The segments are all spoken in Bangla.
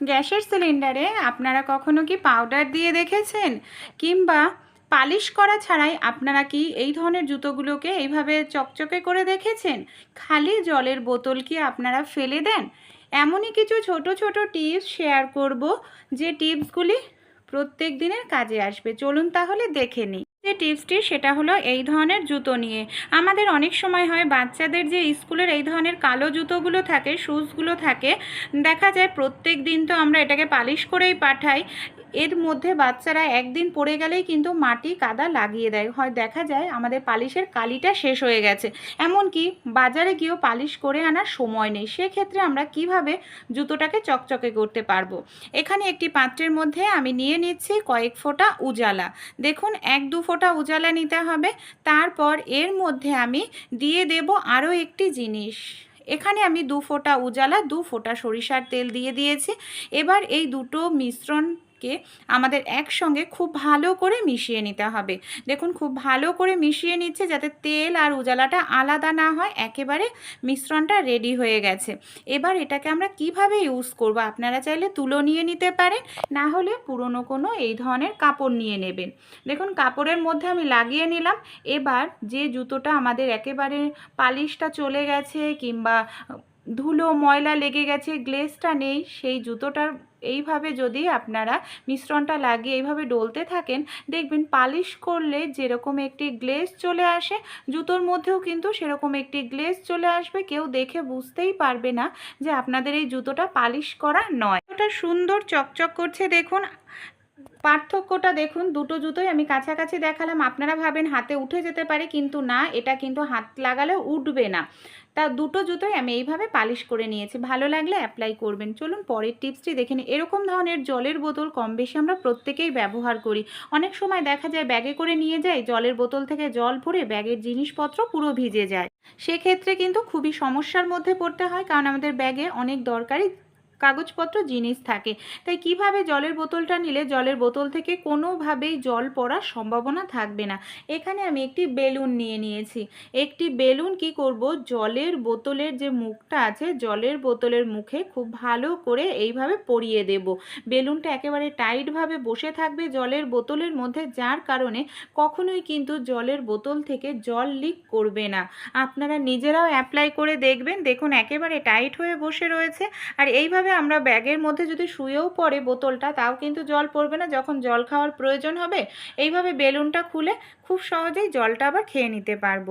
গ্যাসের সিলিন্ডারে আপনারা কখনো কি পাউডার দিয়ে দেখেছেন? কিংবা পালিশ করা ছাড়াই আপনারা কি এই ধরনের জুতোগুলোকে এইভাবে চকচকে করে দেখেছেন? খালি জলের বোতল কি আপনারা ফেলে দেন? এমনই কিছু ছোট ছোট টিপস শেয়ার করব যে টিপসগুলি প্রত্যেক দিনের কাজে আসবে। চলুন তাহলে দেখে নিই। টিপসটি সেটা হলো এই ধরনের জুতো নিয়ে। আমাদের অনেক সময় হয় বাচ্চাদের যে স্কুলের এই ধরনের কালো জুতোগুলো থাকে শুজগুলো থাকে, দেখা যায় প্রত্যেক দিন তো আমরা এটাকে পালিশ করেই পাঠাই। এর মধ্যে বাচ্চারা একদিন পড়ে গেলেই কিন্তু মাটি কাদা লাগিয়ে দেয়। হয় দেখা যায় আমাদের পালিশের কালিটা শেষ হয়ে গেছে। এমনকি বাজারে গিয়েও পালিশ করে আনার সময় নেই। সেক্ষেত্রে আমরা কীভাবে জুতোটাকে চকচকে করতে পারব? এখানে একটি পাত্রের মধ্যে আমি নিয়ে নিচ্ছি কয়েক ফোঁটা উজালা। দেখুন, এক দু ফোঁটা উজালা নিতে হবে। তারপর এর মধ্যে আমি দিয়ে দেব আরও একটি জিনিস। এখানে আমি দু ফোঁটা উজালা, দু ফোঁটা সরিষার তেল দিয়ে দিয়েছি। এবার এই দুটো মিশ্রণকে আমাদের একসঙ্গে খুব ভালো করে মিশিয়ে নিতে হবে। দেখুন, খুব ভালো করে মিশিয়ে নিচ্ছে যাতে তেল আর উজালাটা আলাদা না হয়, একেবারে মিশ্রণটা রেডি হয়ে গেছে। এবার এটাকে আমরা কীভাবে ইউজ করব? আপনারা চাইলে তুলো নিয়ে নিতে পারেন, না হলে পুরনো কোনো এই ধরনের কাপড় নিয়ে নেবেন। দেখুন, কাপড়ের মধ্যে আমি লাগিয়ে নিলাম। এবার যে জুতোটা আমাদের একেবারে পালিশটা চলে গেছে কিংবা ধুলো, ময়লা লেগে গেছে গ্লেজটা নেই, সেই জুতোটার এইভাবে যদি আপনারা মিশ্রণটা লাগিয়ে এইভাবে ডলতে থাকেন, দেখবেন পালিশ করলে যেরকম একটি গ্লেজ চলে আসে, জুতোর মধ্যেও কিন্তু সেরকম একটি গ্লেজ চলে আসবে, কেউ দেখে বুঝতেই পারবে না যে আপনাদের এই জুতোটা পালিশ করা নয়। ওটা সুন্দর চকচক করছে, দেখুন পার্থক্যটা দেখুন, দুটো জুতোই আমি কাছাকাছি দেখালাম। আপনারা ভাবেন হাতে উঠে যেতে পারে, কিন্তু না, এটা কিন্তু হাত লাগালে উঠবে না। তা দুটো জুতোই আমি এইভাবে পালিশ করে নিয়েছি। ভালো লাগলে অ্যাপ্লাই করবেন। চলুন পরের টিপসটি দেখে নিই। এরকম ধরনের জলের বোতল কম বেশি আমরা প্রত্যেকেই ব্যবহার করি। অনেক সময় দেখা যায় ব্যাগে করে নিয়ে যাই, জলের বোতল থেকে জল ভরে ব্যাগের জিনিসপত্র পুরো ভিজে যায়। সেক্ষেত্রে কিন্তু খুবই সমস্যার মধ্যে পড়তে হয়, কারণ আমাদের ব্যাগে অনেক দরকারি কাগজপত্র, জিনিস থাকে। তাই কীভাবে জলের বোতলটা নিলে জলের বোতল থেকে কোনোভাবেই জল পড়ার সম্ভাবনা থাকবে না? এখানে আমি একটি বেলুন নিয়ে নিয়েছি। একটি বেলুন কি করব? জলের বোতলের যে মুখটা আছে, জলের বোতলের মুখে খুব ভালো করে এইভাবে পরিয়ে দেব। বেলুনটা একেবারে টাইটভাবে বসে থাকবে জলের বোতলের মধ্যে, যার কারণে কখনোই কিন্তু জলের বোতল থেকে জল লিক করবে না। আপনারা নিজেরাও অ্যাপ্লাই করে দেখবেন। দেখুন, একেবারে টাইট হয়ে বসে রয়েছে। আর এইভাবে আমরা ব্যাগের মধ্যে যদি শুয়েও পড়ে বোতলটা, তাও কিন্তু জল পড়বে না। যখন জল খাওয়ার প্রয়োজন হবে, এইভাবে বেলুনটা খুলে খুব সহজেই জলটা আবার খেয়ে নিতে পারব।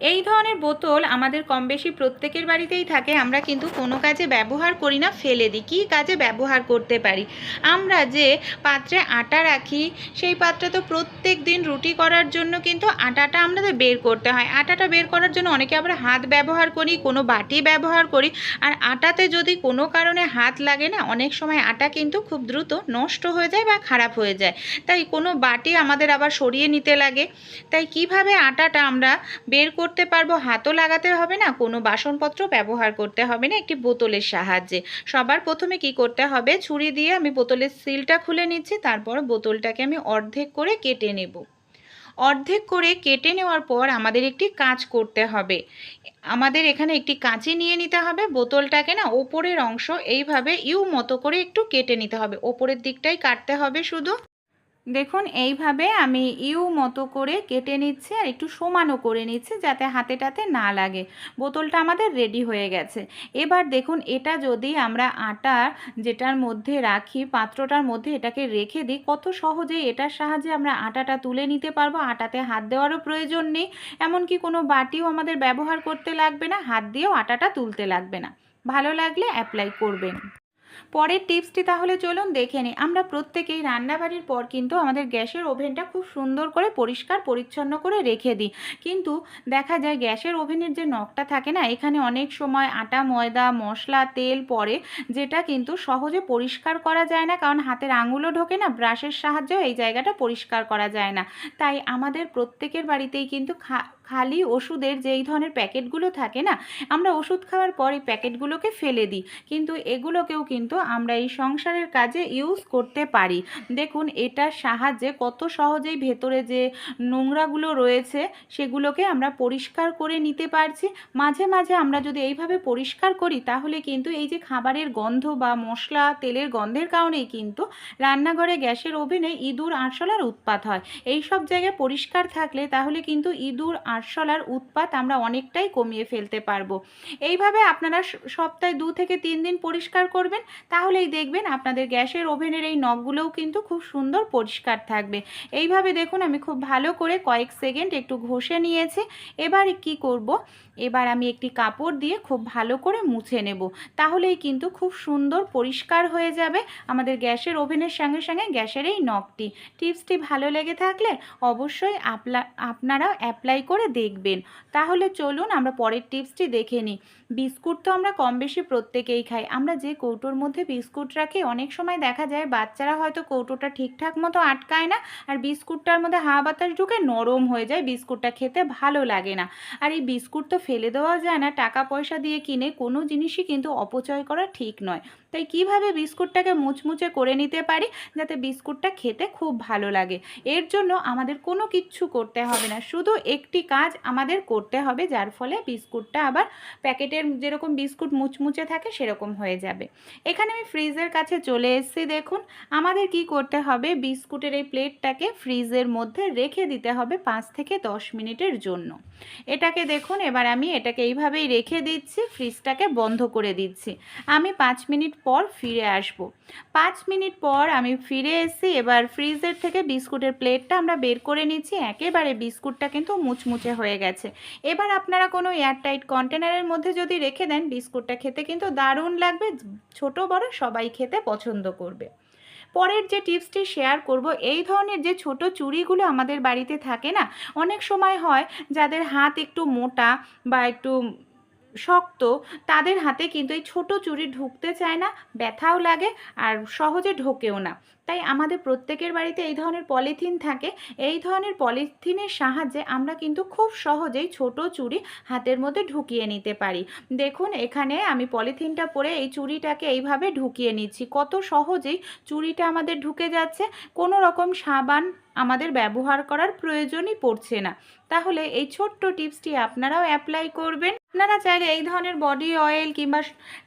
এই ধরনের বোতল আমাদের কম বেশি প্রত্যেকের বাড়িতেই থাকে, আমরা কিন্তু কোনো কাজে ব্যবহার করি না, ফেলে দিই। কী কাজে ব্যবহার করতে পারি? আমরা যে পাত্রে আটা রাখি, সেই পাত্রে তো প্রত্যেক দিন রুটি করার জন্য কিন্তু আটাটা আমাদের বের করতে হয়। আটাটা বের করার জন্য অনেকে আমরা হাত ব্যবহার করি, কোনো বাটি ব্যবহার করি। আর আটাতে যদি কোনো কারণে হাত লাগে না, অনেক সময় আটা কিন্তু খুব দ্রুত নষ্ট হয়ে যায় বা খারাপ হয়ে যায়। তাই কোনো বাটি আমাদের আবার সরিয়ে নিতে লাগে। তাই কীভাবে আটাটা আমরা বের করতে পারব, হাতও লাগাতে হবে না, কোনো বাসনপত্র ব্যবহার করতে হবে না, একটি বোতলের সাহায্যে। সবার প্রথমে কি করতে হবে? ছুরি দিয়ে আমি বোতলের সিলটা খুলে নিচ্ছি, তারপর বোতলটাকে আমি অর্ধেক করে কেটে নেব। অর্ধেক করে কেটে নেওয়ার পর আমাদের একটি কাজ করতে হবে। আমাদের এখানে একটি কাঁচি নিয়ে নিতে হবে, বোতলটাকে না ওপরের অংশ এইভাবে ইউ মতো করে একটু কেটে নিতে হবে, ওপরের দিকটাই কাটতে হবে শুধু। দেখুন, এইভাবে আমি ইউ মতো করে কেটে নিচ্ছি আর একটু সমানও করে নিচ্ছি যাতে হাতেটাতে না লাগে। বোতলটা আমাদের রেডি হয়ে গেছে। এবার দেখুন, এটা যদি আমরা আটা যেটার মধ্যে রাখি, পাত্রটার মধ্যে এটাকে রেখে দিই, কত সহজেই এটার সাহায্যে আমরা আটাটা তুলে নিতে পারব। আটাতে হাত দেওয়ারও প্রয়োজন নেই, এমনকি কোনো বাটিও আমাদের ব্যবহার করতে লাগবে না, হাত দিয়েও আটাটা তুলতে লাগবে না। ভালো লাগলে অ্যাপ্লাই করবেন। পরের টিপসটি তাহলে চলুন দেখে নিই। আমরা প্রত্যেকেই রান্নাবাড়ির পর কিন্তু আমাদের গ্যাসের ওভেনটা খুব সুন্দর করে পরিষ্কার পরিচ্ছন্ন করে রেখে দিই। কিন্তু দেখা যায় গ্যাসের ওভেনের যে নখটা থাকে না, এখানে অনেক সময় আটা, ময়দা, মশলা, তেল পড়ে, যেটা কিন্তু সহজে পরিষ্কার করা যায় না, কারণ হাতের আঙুলও ঢোকে না, ব্রাশের সাহায্যেও এই জায়গাটা পরিষ্কার করা যায় না। তাই আমাদের প্রত্যেকের বাড়িতেই কিন্তু খা খালি ওষুধের যে এই ধরনের প্যাকেটগুলো থাকে না, আমরা ওষুধ খাওয়ার পর এই প্যাকেটগুলোকে ফেলে দিই। কিন্তু এগুলোকেও কিন্তু আমরা এই সংসারের কাজে ইউজ করতে পারি। দেখুন, এটার সাহায্যে কত সহজেই ভেতরে যে নোংরাগুলো রয়েছে, সেগুলোকে আমরা পরিষ্কার করে নিতে পারছি। মাঝে মাঝে আমরা যদি এইভাবে পরিষ্কার করি, তাহলে কিন্তু এই যে খাবারের গন্ধ বা মশলা, তেলের গন্ধের কারণেই কিন্তু রান্নাঘরে গ্যাসের ওভেনে ইঁদুর আরশোলার উৎপাত হয়। এই সব জায়গায় পরিষ্কার থাকলে তাহলে কিন্তু ইঁদুর আরশোলার উৎপাত আমরা অনেকটাই কমিয়ে ফেলতে পারব। এইভাবে আপনারা সপ্তাহে দু থেকে তিন দিন পরিষ্কার করবেন, তাহলেই দেখবেন আপনাদের গ্যাসের ওভেনের এই নখগুলোও কিন্তু খুব সুন্দর পরিষ্কার থাকবে। এইভাবে দেখুন আমি খুব ভালো করে কয়েক সেকেন্ড একটু ঘষে নিয়েছি, এবার কি করব? এবার আমি একটি কাপড় দিয়ে খুব ভালো করে মুছে নেব, তাহলেই কিন্তু খুব সুন্দর পরিষ্কার হয়ে যাবে আমাদের গ্যাসের ওভেনের সঙ্গে সঙ্গে গ্যাসের এই নখটি। টিপসটি ভালো লেগে থাকলে অবশ্যই আপলা, আপনারাও অ্যাপ্লাই করে দেখবেন। তাহলে চলুন আমরা পরের টিপসটি দেখে নিই। বিস্কুট তো আমরা কম বেশি প্রত্যেকেই খাই। আমরা যে কৌটোর মধ্যে বিস্কুট রাখি, অনেক সময় দেখা যায় বাচ্চারা হয়তো কৌটোটা ঠিকঠাক মতো আটকায় না আর বিস্কুটটার মধ্যে হাওয়া বাতাস ঢুকে নরম হয়ে যায়, বিস্কুটটা খেতে ভালো লাগে না। আর এই বিস্কুট তো ফেলে দেওয়া যায় না, টাকা পয়সা দিয়ে কিনে কোনো জিনিসই কিন্তু অপচয় করা ঠিক নয়। তাই কীভাবে বিস্কুটটাকে মুচমুচে করে নিতে পারি যাতে বিস্কুটটা খেতে খুব ভালো লাগে? এর জন্য আমাদের কোনো কিচ্ছু করতে হবে না। শুধু একটি কাজ আমাদের করতে হবে, যার ফলে বিস্কুটটা আবার প্যাকেটের যেরকম বিস্কুট মুচমুচে থাকে সেরকম হয়ে যাবে। এখানে আমি ফ্রিজের কাছে চলে এসেছি, দেখুন। আমাদের কি করতে হবে? বিস্কুটের এই প্লেটটাকে ফ্রিজের মধ্যে রেখে দিতে হবে পাঁচ থেকে দশ মিনিটের জন্য। এটাকে দেখুন, এবার আমি এটাকে এইভাবেই রেখে দিচ্ছি, ফ্রিজটাকে বন্ধ করে দিচ্ছি। আমি পাঁচ মিনিট পর ফিরে আসব। পাঁচ মিনিট পর আমি ফিরে এসেছি, এবার ফ্রিজের থেকে বিস্কুটের প্লেটটা আমরা বের করে নিচ্ছি একেবারে বিস্কুটটা কিন্তু মুচমুচে হয়ে গেছে। এবার আপনারা কোনো এয়ারটাইট কন্টেনারের মধ্যে যদি রেখে দেন, বিস্কুটটা খেতে কিন্তু দারুণ লাগবে, ছোট বড় সবাই খেতে পছন্দ করবে। পরের যে টিপসটি শেয়ার করব, এই ধরনের যে ছোট চুড়িগুলো আমাদের বাড়িতে থাকে না, অনেক সময় হয় যাদের হাত একটু মোটা বা একটু শক্ত, তাদের হাতে কিন্তু এই ছোট চুড়ি ঢুকতে চায় না, ব্যথাও লাগে আর সহজে ঢোকেও না। তাই আমাদের প্রত্যেকের বাড়িতে এই ধরনের পলিথিন থাকে। এই ধরনের পলিথিনের সাহায্যে আমরা কিন্তু খুব সহজেই ছোট চুড়ি হাতের মধ্যে ঢুকিয়ে নিতে পারি। দেখুন, এখানে আমি পলিথিনটা পরে এই চুড়িটাকে এইভাবে ঢুকিয়ে নিচ্ছি। কত সহজেই চুড়িটা আমাদের ঢুকে যাচ্ছে। কোনো রকম সাবান আমাদের ব্যবহার করার প্রয়োজনই পড়ছে না। তাহলে এই ছোট্ট টিপসটি আপনারাও অ্যাপ্লাই করবেন। আপনারা চাইলে এই ধরনের বডি অয়েল কিংবা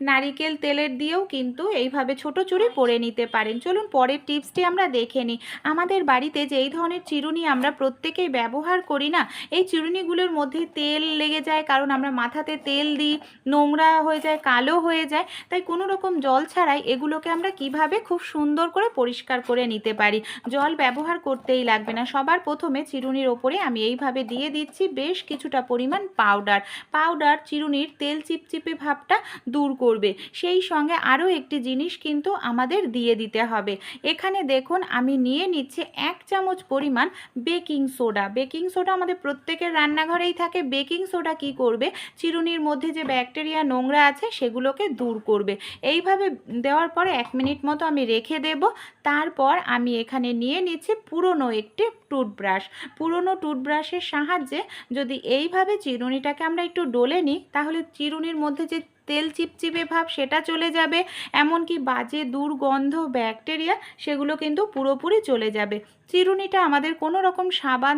নারিকেল তেলের দিয়েও কিন্তু এইভাবে ছোট চুড়ি পরে নিতে পারেন। চলুন পরের টিপসটি আমরা দেখে নিই। আমাদের বাড়িতে যে এই ধরনের চিরুনি আমরা প্রত্যেকেই ব্যবহার করি না এই চিরুনিগুলোর মধ্যে তেল লেগে যায় কারণ আমরা মাথাতে তেল দিই নোংরা হয়ে যায় কালো হয়ে যায় তাই কোনো রকম জল ছাড়াই এগুলোকে আমরা কীভাবে খুব সুন্দর করে পরিষ্কার করে নিতে পারি? জল ব্যবহার করতেই লাগবে না। সবার প্রথমে চিরুনির ওপরে আমি এইভাবে দিয়ে দিচ্ছি বেশ কিছুটা পরিমাণ পাউডার পাউডার চিরুনির তেল চিপচিপে ভাবটা দূর করবে। সেই সঙ্গে আরও একটি জিনিস কিন্তু আমাদের দিয়ে দিতে হবে। এখানে দেখুন, আমি নিয়ে নিচ্ছি এক চামচ পরিমাণ বেকিং সোডা বেকিং সোডা আমাদের প্রত্যেকের রান্নাঘরেই থাকে। বেকিং সোডা কি করবে? চিরুনির মধ্যে যে ব্যাকটেরিয়া নোংরা আছে, সেগুলোকে দূর করবে। এইভাবে দেওয়ার পরে এক মিনিট মতো আমি রেখে দেব। তারপর আমি এখানে নিয়ে নিচ্ছি পুরনো একটি টুথব্রাশ পুরনো টুথব্রাশের সাহায্যে যদি এইভাবে চিরুনিটাকে আমরা একটু ডলে নিই, তাহলে চিরুনির মধ্যে যে তেল চিপচিপে ভাব সেটা চলে যাবে। এমনকি বাজে দুর্গন্ধ, ব্যাকটেরিয়া সেগুলো কিন্তু পুরোপুরি চলে যাবে। চিরুনিটা আমাদের কোনো রকম সাবান,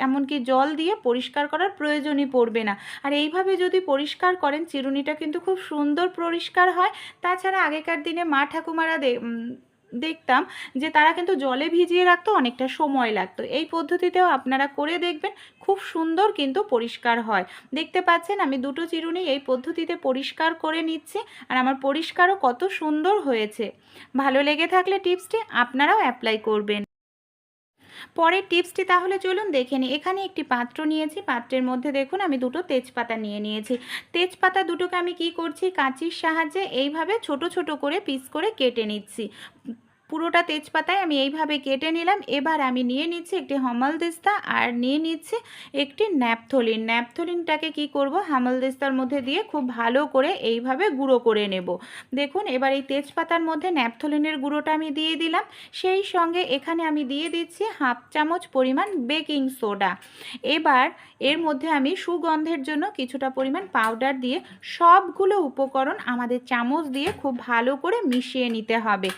এমনকি জল দিয়ে পরিষ্কার করার প্রয়োজনই পড়বে না। আর এইভাবে যদি পরিষ্কার করেন, চিরুনিটা কিন্তু খুব সুন্দর পরিষ্কার হয়। তাছাড়া আগেকার দিনে মা ঠাকুমারা দেখতাম যে তারা কিন্তু জলে ভিজিয়ে রাখতো, অনেকটা সময় লাগতো। এই পদ্ধতিতেও আপনারা করে দেখবেন, খুব সুন্দর কিন্তু পরিষ্কার হয়। দেখতে পাচ্ছেন, আমি দুটো চিরুনি এই পদ্ধতিতে পরিষ্কার করে নিচ্ছি, আর আমার পরিষ্কারও কত সুন্দর হয়েছে। ভালো লেগে থাকলে টিপসটি আপনারাও অ্যাপ্লাই করবেন। পরের টিপসটি তাহলে চলুন দেখে নিই। এখানে একটি পাত্র নিয়েছি। পাত্রের মধ্যে দেখুন, আমি দুটো তেজপাতা নিয়ে নিয়েছি। তেজপাতা দুটোকে আমি কি করছি? কাঁচির সাহায্যে এইভাবে ছোট ছোট করে পিস করে কেটে নিচ্ছি। পুরোটা তেজপাতায় আমি এইভাবে কেটে নিলাম। এবার আমি নিয়ে নিচ্ছি একটি হামালদিস্তা আর নিয়ে নিচ্ছি একটি ন্যাপথলিন। ন্যাপথলিনটাকে কি করব? হামালদিস্তার মধ্যে দিয়ে খুব ভালো করে এইভাবে গুঁড়ো করে নেব। দেখুন, এবার এই তেজপাতার মধ্যে ন্যাপথলিনের গুঁড়োটা আমি দিয়ে দিলাম। সেই সঙ্গে এখানে আমি দিয়ে দিচ্ছি হাফ চামচ পরিমাণ বেকিং সোডা। এবার এর মধ্যে আমি সুগন্ধের জন্য কিছুটা পরিমাণ পাউডার দিয়ে সবগুলো উপকরণ আমাদের চামচ দিয়ে খুব ভালো করে মিশিয়ে নিতে হবে।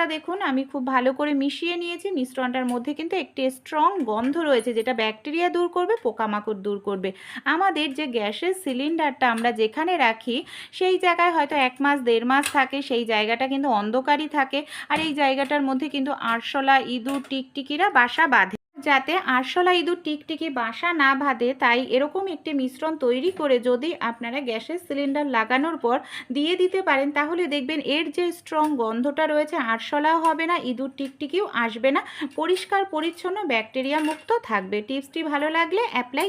মিশ্রণটা দেখুন, আমি খুব ভালো করে মিশিয়ে নিয়েছি। মিশ্রণটার মধ্যে কিন্তু একটি স্ট্রং গন্ধ রয়েছে, যেটা ব্যাকটেরিয়া দূর করবে, পোকামাকড় দূর করবে। আমাদের যে গ্যাসের সিলিন্ডারটা আমরা যেখানে রাখি, সেই জায়গায় হয়তো এক মাস, দেড় মাস থাকে, সেই জায়গাটা কিন্তু অন্ধকারই থাকে। আর এই জায়গাটার মধ্যে কিন্তু আরশোলা, ইঁদুর, টিকটিকিরা বাসা বাঁধে। যাতে আরশোলা ইঁদুর টিকটিকি বাসা না বাঁধে, তাই এরকম একটি মিশ্রণ তৈরি করে যদি আপনারা গ্যাসের সিলিন্ডার লাগানোর পর দিয়ে দিতে পারেন, তাহলে দেখবেন এর যে স্ট্রং গন্ধটা রয়েছে, আরশোলাও হবে না, ইঁদুর টিকটিকিও আসবে না। পরিষ্কার, পরিচ্ছন্ন ব্যাকটেরিয়া মুক্ত থাকবে। টিপসটি ভালো লাগলে অ্যাপ্লাই